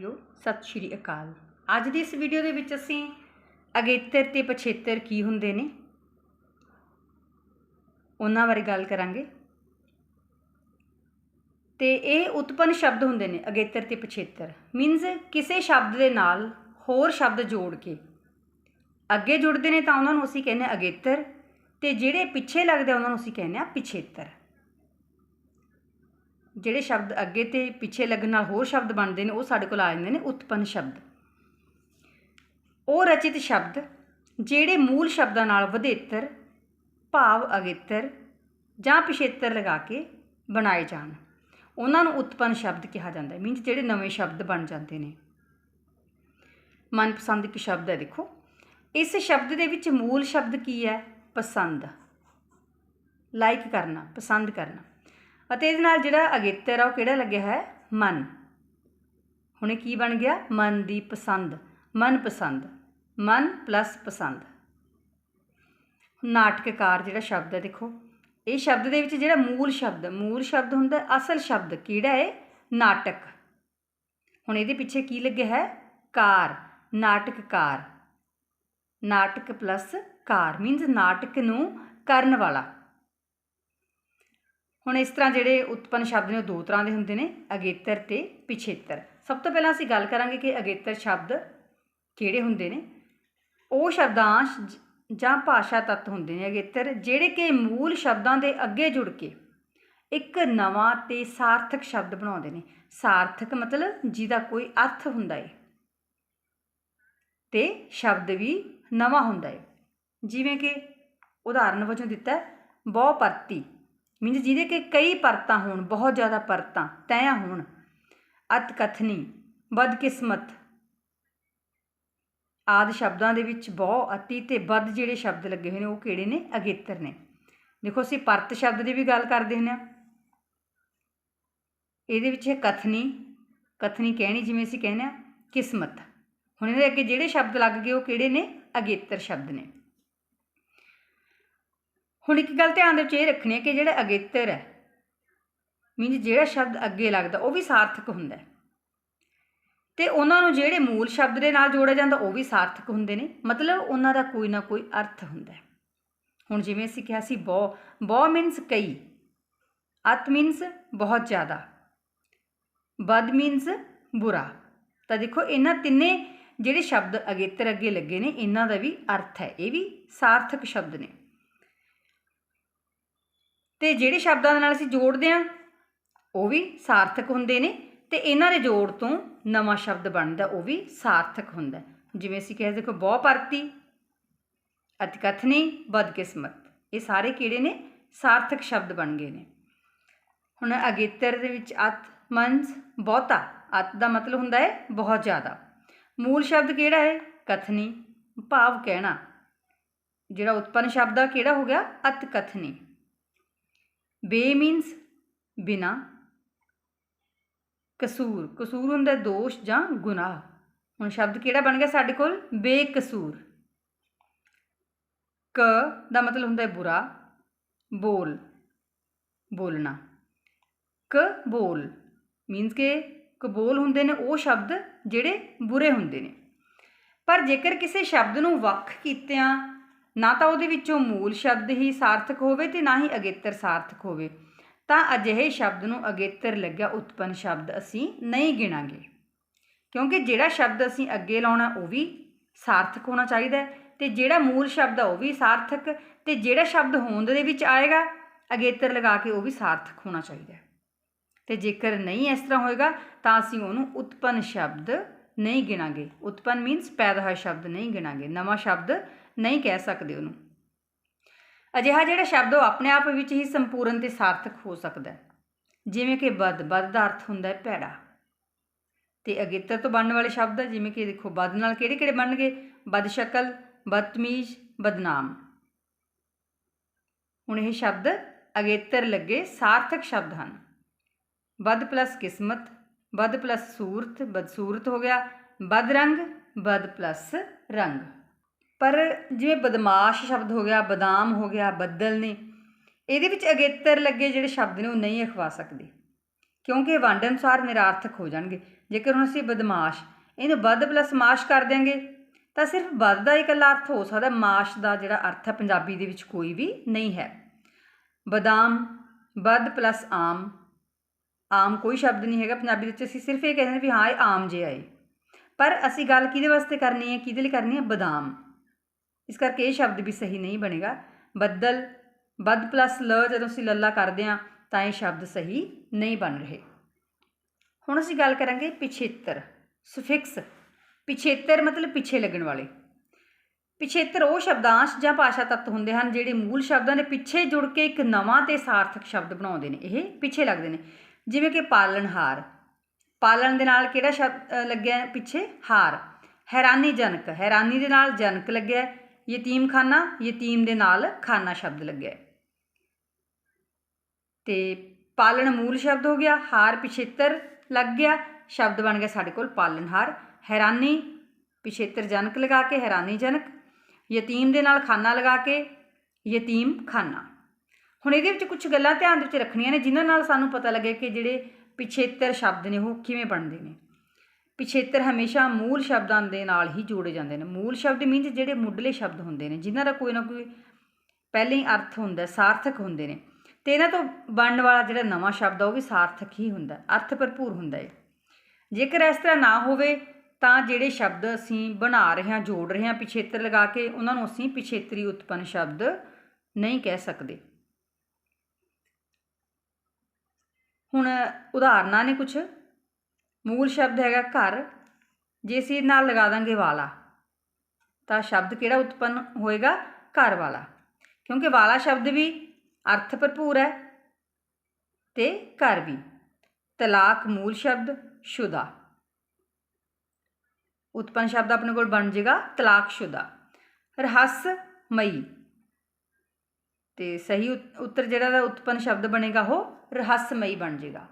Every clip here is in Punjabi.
ਸਾਥੀਓ, ਸਤਿ ਸ਼੍ਰੀ ਅਕਾਲ। ਅੱਜ ਦੀ ਇਸ ਵੀਡੀਓ ਦੇ ਵਿੱਚ ਅਸੀਂ ਅਗੇਤਰ ਤੇ ਪਛੇਤਰ ਕੀ ਹੁੰਦੇ ਨੇ, ਉਹਨਾਂ ਬਾਰੇ ਗੱਲ ਕਰਾਂਗੇ। ਤੇ ਇਹ ਉਤਪੰਨ ਸ਼ਬਦ ਹੁੰਦੇ ਨੇ, ਅਗੇਤਰ ਤੇ ਪਛੇਤਰ। ਮੀਨਸ ਕਿਸੇ ਸ਼ਬਦ ਦੇ ਨਾਲ ਹੋਰ ਸ਼ਬਦ ਜੋੜ ਕੇ। ਅੱਗੇ ਜੁੜਦੇ ਨੇ ਤਾਂ ਉਹਨਾਂ ਨੂੰ ਅਸੀਂ ਕਹਿੰਦੇ ਹਾਂ ਅਗੇਤਰ, ਤੇ ਜਿਹੜੇ ਪਿੱਛੇ ਲੱਗਦੇ ਆ ਉਹਨਾਂ ਨੂੰ ਅਸੀਂ ਕਹਿੰਦੇ ਆ ਪਿਛੇਤਰ। ਜਿਹੜੇ ਸ਼ਬਦ ਅੱਗੇ ਤੇ ਪਿੱਛੇ ਲੱਗਣ ਨਾਲ ਹੋਰ ਸ਼ਬਦ ਬਣਦੇ ਨੇ, ਉਹ ਸਾਡੇ ਕੋਲ ਆ ਜਾਂਦੇ ਨੇ ਉਤਪੰਨ ਸ਼ਬਦ। ਉਹ ਰਚਿਤ ਸ਼ਬਦ ਜਿਹੜੇ ਮੂਲ ਸ਼ਬਦਾਂ ਨਾਲ ਵਧੇਤਰ, ਭਾਵ ਅਗੇਤਰ ਜਾਂ ਪਿਛੇਤਰ ਲਗਾ ਕੇ ਬਣਾਏ ਜਾਣ। ਉਹਨਾਂ ਨੂੰ ਉਤਪੰਨ ਸ਼ਬਦ ਕਿਹਾ ਜਾਂਦਾ ਹੈ। ਮੀਨਸ ਜਿਹੜੇ ਨਵੇਂ ਸ਼ਬਦ ਬਣ ਜਾਂਦੇ ਨੇ। ਮਨਪਸੰਦ ਇੱਕ ਸ਼ਬਦ ਹੈ, ਦੇਖੋ। ਇਸ ਸ਼ਬਦ ਦੇ ਵਿੱਚ ਮੂਲ ਸ਼ਬਦ ਕੀ ਹੈ? ਪਸੰਦ। ਲਾਈਕ ਕਰਨਾ, ਪਸੰਦ ਕਰਨਾ। ਅਤੇ ਇਹਦੇ ਨਾਲ ਜਿਹੜਾ ਅਗੇਤਰ ਆ ਉਹ ਕਿਹੜਾ ਲੱਗਿਆ ਹੈ? ਮਨ। ਹੁਣ ਕੀ ਬਣ ਗਿਆ? ਮਨ ਦੀ ਪਸੰਦ। ਮਨ ਪਸੰਦ। ਮਨ ਪਲੱਸ ਪਸੰਦ। ਨਾਟਕਕਾਰ ਜਿਹੜਾ ਸ਼ਬਦ ਹੈ, ਦੇਖੋ। ਇਹ ਸ਼ਬਦ ਦੇ ਵਿੱਚ ਜਿਹੜਾ ਮੂਲ ਸ਼ਬਦ ਮੂਲ ਸ਼ਬਦ ਹੁੰਦਾ ਅਸਲ ਸ਼ਬਦ ਕਿਹੜਾ ਹੈ? ਨਾਟਕ। ਹੁਣ ਇਹਦੇ ਪਿੱਛੇ ਕੀ ਲੱਗਿਆ ਹੈ? ਕਾਰ। ਨਾਟਕਕਾਰ। ਨਾਟਕ ਪਲੱਸ ਕਾਰ ਮੀਨਸ ਨਾਟਕ ਨੂੰ ਕਰਨ ਵਾਲਾ। ਹੁਣ ਇਸ ਤਰ੍ਹਾਂ ਜਿਹੜੇ ਉਤਪੰਨ ਸ਼ਬਦ ਨੇ ਉਹ ਦੋ ਤਰ੍ਹਾਂ ਦੇ ਹੁੰਦੇ ਨੇ, ਅਗੇਤਰ ਤੇ ਪਿਛੇਤਰ। ਸਭ ਤੋਂ ਪਹਿਲਾਂ ਅਸੀਂ ਗੱਲ ਕਰਾਂਗੇ ਕਿ ਅਗੇਤਰ ਸ਼ਬਦ ਕਿਹੜੇ ਹੁੰਦੇ ਨੇ? ਉਹ ਸ਼ਬਦਾਂਸ਼ ਜਾਂ ਭਾਸ਼ਾ ਤੱਤ ਹੁੰਦੇ ਨੇ ਅਗੇਤਰ, ਜਿਹੜੇ ਕਿ ਮੂਲ ਸ਼ਬਦਾਂ ਦੇ ਅੱਗੇ ਜੁੜ ਕੇ ਇੱਕ ਨਵਾਂ ਤੇ ਸਾਰਥਕ ਸ਼ਬਦ ਬਣਾਉਂਦੇ ਨੇ। ਸਾਰਥਕ ਮਤਲਬ ਜਿਹਦਾ ਕੋਈ ਅਰਥ ਹੁੰਦਾ ਏ। ਤੇ ਸ਼ਬਦ ਵੀ ਨਵਾਂ ਹੁੰਦਾ ਏ। ਜਿਵੇਂ ਕਿ ਉਦਾਹਰਨ ਵਜੋਂ ਦਿੱਤਾ ਹੈ ਬਹੁ ਪਰਤੀ ਮੀਨਸ ਜਿਹਦੇ ਕਿ ਕਈ ਪਰਤਾਂ ਹੋਣ, ਬਹੁਤ ਜ਼ਿਆਦਾ ਪਰਤਾਂ, ਤੈਅ ਹੋਣ। ਅਤਕਥਨੀ, ਬਦਕਿਸਮਤ ਆਦ ਸ਼ਬਦਾਂ ਦੇ ਵਿੱਚ ਬਹੁ ਅਤੀ ਤੇ ਬਦ ਜਿਹੜੇ ਸ਼ਬਦ ਲੱਗੇ ਹੋਏ ਨੇ, ਉਹ ਕਿਹੜੇ ਨੇ? ਅਗੇਤਰ ਨੇ। ਦੇਖੋ, ਅਸੀਂ ਪਰਤ ਸ਼ਬਦ ਦੀ ਵੀ ਗੱਲ ਕਰਦੇ ਹੁੰਦੇ ਹਾਂ। ਇਹਦੇ ਵਿੱਚ ਹੈ ਕਥਨੀ। ਕਥਨੀ ਕਹਿਣੀ ਜਿਵੇਂ ਅਸੀਂ ਕਹਿੰਦੇ ਆ ਕਿਸਮਤ। ਹੁਣ ਇਹਦੇ ਅੱਗੇ ਜਿਹੜੇ ਸ਼ਬਦ ਲੱਗ ਗਏ, ਉਹ ਕਿਹੜੇ ਨੇ? ਅਗੇਤਰ ਸ਼ਬਦ ਨੇ। ਹੁਣ ਇੱਕ ਗੱਲ ਧਿਆਨ ਦੇ ਵਿੱਚ ਇਹ ਰੱਖਣੀ ਹੈ ਕਿ ਜਿਹੜਾ ਅਗੇਤਰ ਹੈ ਮੀਨਸ ਜਿਹੜਾ ਸ਼ਬਦ ਅੱਗੇ ਲੱਗਦਾ, ਉਹ ਵੀ ਸਾਰਥਕ ਹੁੰਦਾ ਹੈ। ਤੇ ਉਹਨਾਂ ਨੂੰ ਜਿਹੜੇ ਮੂਲ ਸ਼ਬਦ ਦੇ ਨਾਲ ਜੋੜਿਆ ਜਾਂਦਾ, ਉਹ ਵੀ ਸਾਰਥਕ ਹੁੰਦੇ ਨੇ। ਮਤਲਬ ਉਹਨਾਂ ਦਾ ਕੋਈ ਨਾ ਕੋਈ ਅਰਥ ਹੁੰਦਾ ਹੈ। ਹੁਣ ਜਿਵੇਂ ਅਸੀਂ ਕਿਹਾ ਸੀ, ਬਹੁ ਬਹੁ ਮੀਨਸ ਕਈ, ਅਤ ਮੀਨਸ ਬਹੁਤ ਜ਼ਿਆਦਾ ਬਦ ਮੀਨਸ ਬੁਰਾ। ਤਾਂ ਦੇਖੋ, ਇਹਨਾਂ ਤਿੰਨੇ ਜਿਹੜੇ ਸ਼ਬਦ ਅਗੇਤਰ ਅੱਗੇ ਲੱਗੇ ਨੇ, ਇਹਨਾਂ ਦਾ ਵੀ ਅਰਥ ਹੈ। ਇਹ ਵੀ ਸਾਰਥਕ ਸ਼ਬਦ ਨੇ। ਤੇ ਜਿਹੜੇ ਸ਼ਬਦਾਂ ਦੇ ਨਾਲ ਅਸੀਂ ਜੋੜਦੇ ਹਾਂ, ਉਹ ਵੀ ਸਾਰਥਕ ਹੁੰਦੇ ਨੇ ਤੇ ਇਹਨਾਂ ਦੇ ਜੋੜ ਤੋਂ ਨਵਾਂ ਸ਼ਬਦ ਬਣਦਾ, ਉਹ ਵੀ ਸਾਰਥਕ ਹੁੰਦਾ ਜਿਵੇਂ ਅਸੀਂ ਕਹਿੰਦੇ ਦੇਖੋ, ਬਹੁ ਪਰਤੀ, ਅਤਕਥਨੀ, ਬਦਕਿਸਮਤ, ਇਹ ਸਾਰੇ ਕਿਹੜੇ ਨੇ? ਸਾਰਥਕ ਸ਼ਬਦ ਬਣ ਗਏ ਨੇ। ਹੁਣ ਅਗੇਤਰ ਦੇ ਵਿੱਚ ਅਤ ਮਨਸ ਬਹੁਤਾ, ਅਤ ਦਾ ਮਤਲਬ ਹੁੰਦਾ ਹੈ ਬਹੁਤ ਜ਼ਿਆਦਾ। ਮੂਲ ਸ਼ਬਦ ਕਿਹੜਾ ਹੈ? ਕਥਨੀ, ਭਾਵ ਕਹਿਣਾ। ਜਿਹੜਾ ਉਤਪੰਨ ਸ਼ਬਦ ਆ, ਕਿਹੜਾ ਹੋ ਗਿਆ? ਅਤਕਥਨੀ। ਬੇ ਮੀਨਸ ਬਿਨਾ, ਕਸੂਰ। ਕਸੂਰ ਹੁੰਦਾ ਦੋਸ਼ ਜਾਂ ਗੁਨਾਹ। ਹੁਣ ਸ਼ਬਦ ਕਿਹੜਾ ਬਣ ਗਿਆ ਸਾਡੇ ਕੋਲ? ਬੇਕਸੂਰ। ਕ ਦਾ ਮਤਲਬ ਹੁੰਦਾ ਹੈ ਬੁਰਾ, ਬੋਲ, ਬੋਲਣਾ। ਕ ਬੋਲ ਮੀਨਸ ਕਿ ਕਬੋਲ ਹੁੰਦੇ ਨੇ ਉਹ ਸ਼ਬਦ ਜਿਹੜੇ ਬੁਰੇ ਹੁੰਦੇ ਨੇ। ਪਰ ਜੇਕਰ ਕਿਸੇ ਸ਼ਬਦ ਨੂੰ ਵੱਖ ਕੀਤਿਆਂ ਨਾ ਤਾਂ ਉਹਦੇ ਵਿੱਚੋਂ ਮੂਲ ਸ਼ਬਦ ਹੀ ਸਾਰਥਕ ਹੋਵੇ ਤੇ ਨਾ ਹੀ ਅਗੇਤਰ ਸਾਰਥਕ ਹੋਵੇ। ਤਾਂ ਅਜਿਹੇ ਸ਼ਬਦ ਨੂੰ ਅਗੇਤਰ ਲੱਗਿਆ ਉਤਪੰਨ ਸ਼ਬਦ ਅਸੀਂ ਨਹੀਂ ਗਿਣਾਂਗੇ। ਕਿਉਂਕਿ ਜਿਹੜਾ ਸ਼ਬਦ ਅਸੀਂ ਅੱਗੇ ਲਾਉਣਾ, ਉਹ ਵੀ ਸਾਰਥਕ ਹੋਣਾ ਚਾਹੀਦਾ ਹੈ ਤੇ ਜਿਹੜਾ ਮੂਲ ਸ਼ਬਦ ਆ, ਉਹ ਵੀ ਸਾਰਥਕ ਤੇ ਜਿਹੜਾ ਸ਼ਬਦ ਹੋਂਦ ਦੇ ਵਿੱਚ ਆਏਗਾ, ਅਗੇਤਰ ਲਗਾ ਕੇ ਉਹ ਵੀ ਸਾਰਥਕ ਹੋਣਾ ਚਾਹੀਦਾ ਹੈ। ਤੇ ਜੇਕਰ ਨਹੀਂ ਇਸ ਤਰ੍ਹਾਂ ਹੋਏਗਾ, ਤਾਂ ਅਸੀਂ ਉਹਨੂੰ ਉਤਪੰਨ ਸ਼ਬਦ ਨਹੀਂ ਗਿਣਾਂਗੇ। ਉਤਪੰਨ ਮੀਨਸ ਪੈਦਾ ਹੋਇਆ ਸ਼ਬਦ ਨਹੀਂ ਗਿਣਾਂਗੇ। ਨਵਾਂ ਸ਼ਬਦ ਨਹੀਂ ਕਹਿ ਸਕਦੇ ਉਹਨੂੰ। ਅਜਿਹਾ ਜਿਹੜਾ ਸ਼ਬਦ ਉਹ ਆਪਣੇ ਆਪ ਵਿੱਚ ਹੀ ਸੰਪੂਰਨ ਤੇ ਸਾਰਥਕ ਹੋ ਸਕਦਾ ਹੈ। ਜਿਵੇਂ ਕਿ ਬਦ ਬਦ ਦਾ ਅਰਥ ਹੁੰਦਾ ਹੈ ਭੈੜਾ। ਤੇ ਅਗੇਤਰ ਤੋਂ ਬਣਨ ਵਾਲੇ ਸ਼ਬਦ ਜਿਵੇਂ ਕਿ ਦੇਖੋ ਬਦ ਨਾਲ ਕਿਹੜੇ ਕਿਹੜੇ ਬਣਨਗੇ? ਬਦਸ਼ਕਲ ਬਦਤਮੀਜ਼ ਬਦਨਾਮ। ਹੁਣ ਇਹ ਸ਼ਬਦ ਅਗੇਤਰ ਲੱਗੇ ਸਾਰਥਕ ਸ਼ਬਦ ਹਨ। ਬਦ ਪਲੱਸ ਕਿਸਮਤ ਬਦ ਪਲੱਸ ਸੂਰਤ, ਬਦਸੂਰਤ ਹੋ ਗਿਆ। ਬਦ ਰੰਗ ਬਦ ਪਲੱਸ ਰੰਗ। ਪਰ ਜਿਵੇਂ ਬਦਮਾਸ਼ ਸ਼ਬਦ ਹੋ ਗਿਆ, ਬਦਾਮ ਹੋ ਗਿਆ, ਬੱਦਲ ਨੇ, ਇਹਦੇ ਵਿੱਚ ਅਗੇਤਰ ਲੱਗੇ ਜਿਹੜੇ ਸ਼ਬਦ ਨੇ ਉਹ ਨਹੀਂ ਅਖਵਾ ਸਕਦੇ। ਕਿਉਂਕਿ ਇਹ ਵੰਡ ਅਨੁਸਾਰ ਨਿਰਾਰਥਕ ਹੋ ਜਾਣਗੇ। ਜੇਕਰ ਹੁਣ ਅਸੀਂ ਬਦਮਾਸ਼, ਇਹਨੂੰ ਬਦ ਪਲੱਸ ਮਾਸ਼ ਕਰ ਦਿਆਂਗੇ, ਤਾਂ ਸਿਰਫ ਬਦ ਦਾ ਹੀ ਇਕੱਲਾ ਅਰਥ ਹੋ ਸਕਦਾ ਮਾਸ਼ ਦਾ ਜਿਹੜਾ ਅਰਥ ਹੈ, ਪੰਜਾਬੀ ਦੇ ਵਿੱਚ ਕੋਈ ਵੀ ਨਹੀਂ ਹੈ। ਬਦਾਮ ਬਦ ਪਲੱਸ ਆਮ ਆਮ ਕੋਈ ਸ਼ਬਦ ਨਹੀਂ ਹੈਗਾ ਪੰਜਾਬੀ ਦੇ ਵਿੱਚ। ਅਸੀਂ ਸਿਰਫ ਇਹ ਕਹਿੰਦੇ ਵੀ ਹਾਂ, ਇਹ ਆਮ ਜਿਹਾ ਹੈ ਪਰ ਅਸੀਂ ਗੱਲ ਕਿਹਦੇ ਵਾਸਤੇ ਕਰਨੀ ਹੈ, ਕਿਹਦੇ ਲਈ ਕਰਨੀ ਹੈ? ਬਦਾਮ। ਇਸ ਕਰਕੇ ਇਹ ਸ਼ਬਦ ਵੀ ਸਹੀ ਨਹੀਂ ਬਣੇਗਾ। ਬੱਦਲ, ਬਦ ਪਲੱਸ ਲ ਜਦੋਂ ਅਸੀਂ ਲੱਲਾ ਕਰਦੇ ਹਾਂ, ਤਾਂ ਇਹ ਸ਼ਬਦ ਸਹੀ ਨਹੀਂ ਬਣ ਰਹੇ। ਹੁਣ ਅਸੀਂ ਗੱਲ ਕਰਾਂਗੇ ਪਿਛੇਤਰ, ਸੁਫਿਕਸ। ਪਿਛੇਤਰ ਮਤਲਬ ਪਿੱਛੇ ਲੱਗਣ ਵਾਲੇ। ਪਿਛੇਤਰ ਉਹ ਸ਼ਬਦਾਂਸ਼ ਜਾਂ ਭਾਸ਼ਾ ਤੱਤ ਹੁੰਦੇ ਹਨ ਜਿਹੜੇ ਮੂਲ ਸ਼ਬਦਾਂ ਦੇ ਪਿੱਛੇ ਜੁੜ ਕੇ ਇੱਕ ਨਵਾਂ ਤੇ ਸਾਰਥਕ ਸ਼ਬਦ ਬਣਾਉਂਦੇ ਨੇ। ਇਹ ਪਿੱਛੇ ਲੱਗਦੇ ਨੇ। ਜਿਵੇਂ ਕਿ ਪਾਲਣਹਾਰ ਪਾਲਣ ਦੇ ਨਾਲ ਕਿਹੜਾ ਸ਼ਬਦ ਲੱਗਿਆ ਪਿੱਛੇ? ਹਾਰ। ਹੈਰਾਨੀਜਨਕ। ਹੈਰਾਨੀ ਦੇ ਨਾਲ ਜਨਕ ਲੱਗਿਆ। ਯਤੀਮਖਾਨਾ, ਯਤੀਮ ਦੇ ਨਾਲ ਖਾਨਾ ਸ਼ਬਦ ਲੱਗਿਆ ਹੈ। ਤੇ ਪਾਲਣ ਮੂਲ ਸ਼ਬਦ ਹੋ ਗਿਆ, ਹਾਰ ਪਿਛੇਤਰ ਲੱਗ ਗਿਆ, ਸ਼ਬਦ ਬਣ ਗਿਆ ਸਾਡੇ ਕੋਲ ਪਾਲਣਹਾਰ ਹੈਰਾਨੀ, ਪਿਛੇਤਰ ਜਨਕ ਲਗਾ ਕੇ ਹੈਰਾਨੀਜਨਕ ਯਤੀਮ ਦੇ ਨਾਲ ਖਾਨਾ ਲਗਾ ਕੇ, ਯਤੀਮ ਖਾਨਾ ਹੁਣ ਇਹਦੇ ਵਿੱਚ ਕੁਝ ਗੱਲਾਂ ਧਿਆਨ ਦੇ ਵਿੱਚ ਰੱਖਣੀਆਂ ਨੇ, ਜਿਨ੍ਹਾਂ ਨਾਲ ਸਾਨੂੰ ਪਤਾ ਲੱਗੇ ਕਿ ਜਿਹੜੇ ਪਿਛੇਤਰ ਸ਼ਬਦ ਨੇ, ਉਹ ਕਿਵੇਂ ਬਣਦੇ ਨੇ ਪਿਛੇਤਰ ਹਮੇਸ਼ਾ ਮੂਲ ਸ਼ਬਦਾਂ ਦੇ ਨਾਲ ਹੀ ਜੋੜੇ ਜਾਂਦੇ ਨੇ। ਮੂਲ ਸ਼ਬਦ ਮੀਨਸ ਜਿਹੜੇ ਮੁੱਢਲੇ ਸ਼ਬਦ ਹੁੰਦੇ ਨੇ, ਜਿਨ੍ਹਾਂ ਦਾ ਕੋਈ ਨਾ ਕੋਈ ਪਹਿਲੇ ਹੀ ਅਰਥ ਹੁੰਦਾ, ਸਾਰਥਕ ਹੁੰਦੇ ਨੇ। ਤੇ ਇਹਨਾਂ ਤੋਂ ਬਣਨ ਵਾਲਾ ਜਿਹੜਾ ਨਵਾਂ ਸ਼ਬਦ ਆ, ਉਹ ਵੀ ਸਾਰਥਕ ਹੀ ਹੁੰਦਾ, ਅਰਥ ਭਰਪੂਰ ਹੁੰਦਾ ਹੈ ਜੇਕਰ ਇਸ ਤਰ੍ਹਾਂ ਨਾ ਹੋਵੇ, ਤਾਂ ਜਿਹੜੇ ਸ਼ਬਦ ਅਸੀਂ ਬਣਾ ਰਹੇ ਹਾਂ, ਜੋੜ ਰਹੇ ਹਾਂ, ਪਿਛੇਤਰ ਲਗਾ ਕੇ, ਉਹਨਾਂ ਨੂੰ ਅਸੀਂ ਪਿਛੇਤਰੀ ਉਤਪੰਨ ਸ਼ਬਦ ਨਹੀਂ ਕਹਿ ਸਕਦੇ। ਹੁਣ ਉਦਾਹਰਨਾਂ ਨੇ ਕੁਝ ਮੂਲ ਸ਼ਬਦ ਹੈਗਾ ਘਰ, ਜੇ ਅਸੀਂ ਇਹਦੇ ਨਾਲ ਲਗਾ ਦਾਂਗੇ ਵਾਲਾ, ਤਾਂ ਸ਼ਬਦ ਕਿਹੜਾ ਉਤਪੰਨ ਹੋਏਗਾ? ਘਰ ਵਾਲਾ। ਕਿਉਂਕਿ ਵਾਲਾ ਸ਼ਬਦ ਵੀ ਅਰਥ ਭਰਪੂਰ ਹੈ ਤੇ ਘਰ ਵੀ। ਤਲਾਕ ਮੂਲ ਸ਼ਬਦ, ਸ਼ੁਦਾ। ਉਤਪੰਨ ਸ਼ਬਦ ਆਪਣੇ ਕੋਲ ਬਣ ਜਾਏਗਾ ਤਲਾਕਸ਼ੁਦਾ ਰਹੱਸ ਮਈ। ਤੇ ਸਹੀ ਉਤ- ਉੱਤਰ ਜਿਹੜਾ ਦਾ ਉਤਪੰਨ ਸ਼ਬਦ ਬਣੇਗਾ ਉਹ ਰਹੱਸਮਈ ਬਣ ਜਾਏਗਾ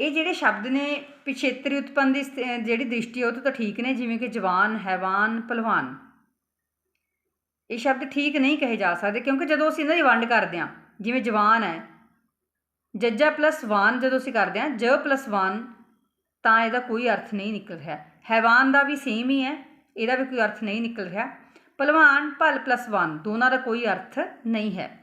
ਇਹ ਜਿਹੜੇ ਸ਼ਬਦ ਨੇ ਪਿਛੇਤਰੀ ਉਤਪੰਨ ਦੀ ਸਥਿ- ਜਿਹੜੀ ਦ੍ਰਿਸ਼ਟੀ ਉਹ ਤੋਂ ਤਾਂ ਠੀਕ ਨੇ, ਜਿਵੇਂ ਕਿ ਜਵਾਨ, ਹੈਵਾਨ, ਪਹਿਲਵਾਨ। ਇਹ ਸ਼ਬਦ ਠੀਕ ਨਹੀਂ ਕਹੇ ਜਾ ਸਕਦੇ, ਕਿਉਂਕਿ ਜਦੋਂ ਅਸੀਂ ਇਹਨਾਂ ਦੀ ਵੰਡ ਕਰਦੇ ਹਾਂ, ਜਿਵੇਂ ਜਵਾਨ ਹੈ, ਜੱਜਾ ਪਲੱਸ ਵਾਨ ਜਦੋਂ ਅਸੀਂ ਕਰਦੇ ਹਾਂ, ਜ ਪਲੱਸ ਵਾਨ, ਤਾਂ ਇਹਦਾ ਕੋਈ ਅਰਥ ਨਹੀਂ ਨਿਕਲ ਰਿਹਾ। ਹੈਵਾਨ ਦਾ ਵੀ ਸੇਮ ਹੀ ਹੈ, ਇਹਦਾ ਵੀ ਕੋਈ ਅਰਥ ਨਹੀਂ ਨਿਕਲ ਰਿਹਾ। ਪਹਿਲਵਾਨ, ਭਲ ਪਲੱਸ ਵਾਨ, ਦੋਨਾਂ ਦਾ ਕੋਈ ਅਰਥ ਨਹੀਂ ਹੈ।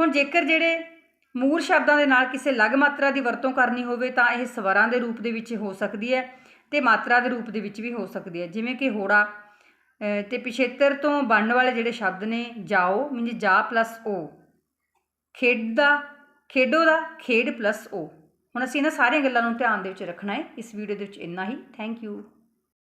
ਹੁਣ ਜੇਕਰ ਜਿਹੜੇ ਮੂਲ ਸ਼ਬਦਾਂ ਦੇ ਨਾਲ ਕਿਸੇ ਲਗ ਮਾਤਰਾ ਦੀ ਵਰਤੋਂ ਕਰਨੀ ਹੋਵੇ ਤਾਂ ਇਹ ਸਵਰਾਂ ਦੇ ਰੂਪ ਦੇ ਵਿੱਚ ਹੋ ਸਕਦੀ ਹੈ ਤੇ ਮਾਤਰਾ ਦੇ ਰੂਪ ਦੇ ਵਿੱਚ ਵੀ ਹੋ ਸਕਦੀ ਹੈ। ਜਿਵੇਂ ਕਿ ਹੋੜਾ, ਅਹ, ਤੇ ਪਿਛੇਤਰ ਤੋਂ ਬਣਨ ਵਾਲੇ ਜਿਹੜੇ ਸ਼ਬਦ ਨੇ ਜਾਓ, ਮੀਨਸ ਜਾ ਪਲੱਸ ਓ ਖੇਡਦਾ, ਖੇਡੋ ਦਾ ਖੇਡ ਪਲੱਸ ਓ ਹੁਣ ਅਸੀਂ ਇਹਨਾਂ ਸਾਰੀਆਂ ਗੱਲਾਂ ਨੂੰ ਧਿਆਨ ਦੇ ਵਿੱਚ ਰੱਖਣਾ ਹੈ। ਇਸ ਵੀਡੀਓ ਦੇ ਵਿੱਚ ਇੰਨਾ ਹੀ। Thank you